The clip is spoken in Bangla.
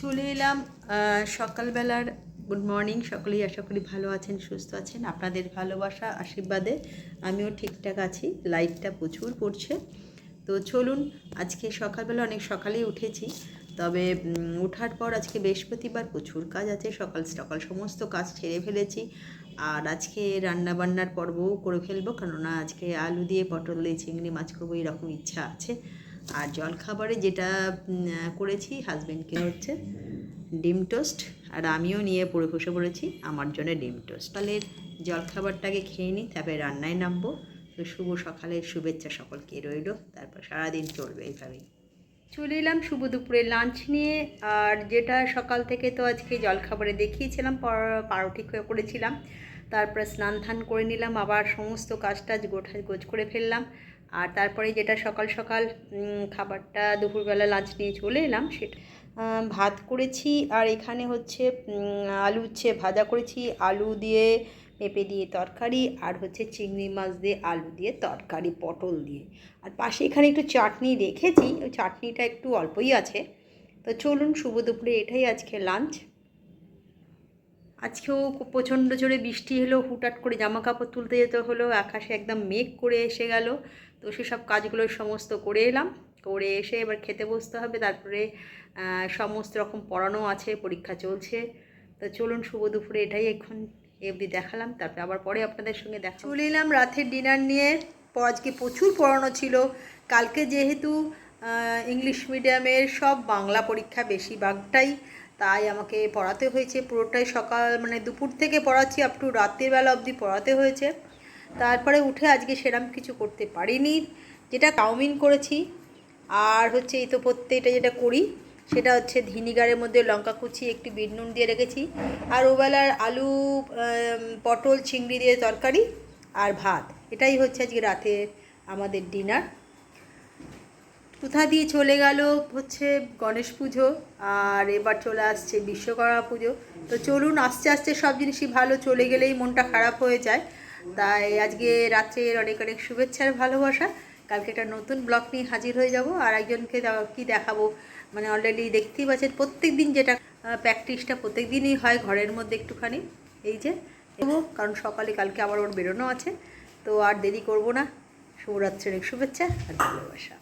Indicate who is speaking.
Speaker 1: চলে এলাম সকালবেলার গুড মর্নিং সকলেই আশা করি ভালো আছেন, সুস্থ আছেন। আপনাদের ভালোবাসা, আশীর্বাদে আমিও ঠিকঠাক আছি। লাইটটা প্রচুর পড়ছে। তো চলুন, আজকে সকালবেলা অনেক সকালেই উঠেছি, তবে ওঠার পর আজকে বৃহস্পতিবার প্রচুর কাজ আছে। সকাল সকাল সমস্ত কাজ ছেড়ে ফেলেছি। আর আজকে রান্নাবান্নার পর্বও করে ফেলব, কেননা আজকে আলু দিয়ে পটল দিয়ে চিংড়ি মাছ করব, এরকম ইচ্ছা আছে। আর জলখাবারে যেটা করেছি হাজব্যান্ডকে হচ্ছে ডিম টোস্ট, আর আমিও নিয়ে পড়ে বসে পড়েছি, আমার জন্য ডিম টোস্ট। সকালের জলখাবারটাকে খেয়ে নিই, তারপরে রান্নায় নামবো। তো শুভ সকালের শুভেচ্ছা সকলকে রইল, তারপর সারাদিন চলবে এইভাবেই। চলে এলাম শুভ দুপুরে লাঞ্চ নিয়ে, আর যেটা সকাল থেকে তো আজকে জলখাবারে দেখিয়েছিলাম পাউরুটি করে- করেছিলাম তারপরে স্নান ধান করে নিলাম, আবার সমস্ত কাজ টাজ গোঠা গোছ করে ফেললাম। আর তারপরে যেটা সকাল সকাল খাবারটা দুপুরবেলা লাঞ্চ নিয়ে চলে এলাম সেটা ভাত করেছি আর এখানে হচ্ছে আলু উচ্ছে ভাজা করেছি। আলু দিয়ে পেঁপে দিয়ে তরকারি আর হচ্ছে চিংড়ি মাছ দিয়ে আলু দিয়ে তরকারি, পটল দিয়ে। আর পাশে এখানে একটু চাটনি রেখেছি, ওই চাটনিটা একটু অল্পই আছে। তো চলুন, শুভ দুপুরে এটাই আজকে লাঞ্চ আজকেও খুব প্রচণ্ড জোরে বৃষ্টি এলো হুটহাট করে জামা কাপড় তুলতে যেতে হলো, আকাশে একদম মেঘ করে এসে গেল। তো সেসব কাজগুলো সমস্ত করে এলাম, করে এসে এবার খেতে বসতে হবে, তারপরে সমস্ত রকম পড়ানো আছে, পরীক্ষা চলছে। তো চলুন, শুভ দুপুরে এটাই এখন এমনি দেখালাম, তারপরে আবার পরে আপনাদের সঙ্গে দেখা চলে এলাম রাতের ডিনার নিয়ে আজকে প্রচুর পড়ানো ছিল। কালকে যেহেতু ইংলিশ মিডিয়ামের সব বাংলা পরীক্ষা বেশিরভাগটাই তাই আমাকে পড়াতে হয়েছে। পুরোটাই সকাল মানে দুপুর থেকে পড়াচ্ছি আপ টু রাতের বেলা অবধি পড়াতে হয়েছে। তারপরে উঠে আজকে সেরম কিছু করতে পারিনি। যেটা চাউমিন করেছি, আর হচ্ছে এই তো প্রত্যেকটা যেটা করি, সেটা হচ্ছে ভিনিগারের মধ্যে লঙ্কা কুচি, একটু বিট নুন দিয়ে রেখেছি। আর ওবেলার আলু পটল, চিংড়ি দিয়ে তরকারি, আর ভাত। এটাই হচ্ছে আজকে রাতের আমাদের ডিনার কোথা দিয়ে চলে গেল হচ্ছে গণেশ পুজো, আর এবার চলে আসছে বিশ্বকর্মা পুজো। তো চলুন, আস্তে আস্তে সব জিনিসই ভালো, চলে গেলেই মনটা খারাপ হয়ে যায়। তাই আজকে রাত্রের অনেক অনেক শুভেচ্ছার ভালোবাসা। কালকে একটা নতুন ব্লগ নিয়ে হাজির হয়ে যাব, আর একজনকে কি দেখাবো? মানে অলরেডি দেখতেই পাচ্ছেন প্রত্যেক দিন যেটা প্র্যাকটিসটা প্রত্যেক দিনই হয় ঘরের মধ্যে একটুখানি। এই যে কারণ সকালে কালকে আবার ওর বেরোনো আছে। তো আর দেরি করব না। শুভরাত্রির অনেক শুভেচ্ছা আর ভালোবাসা।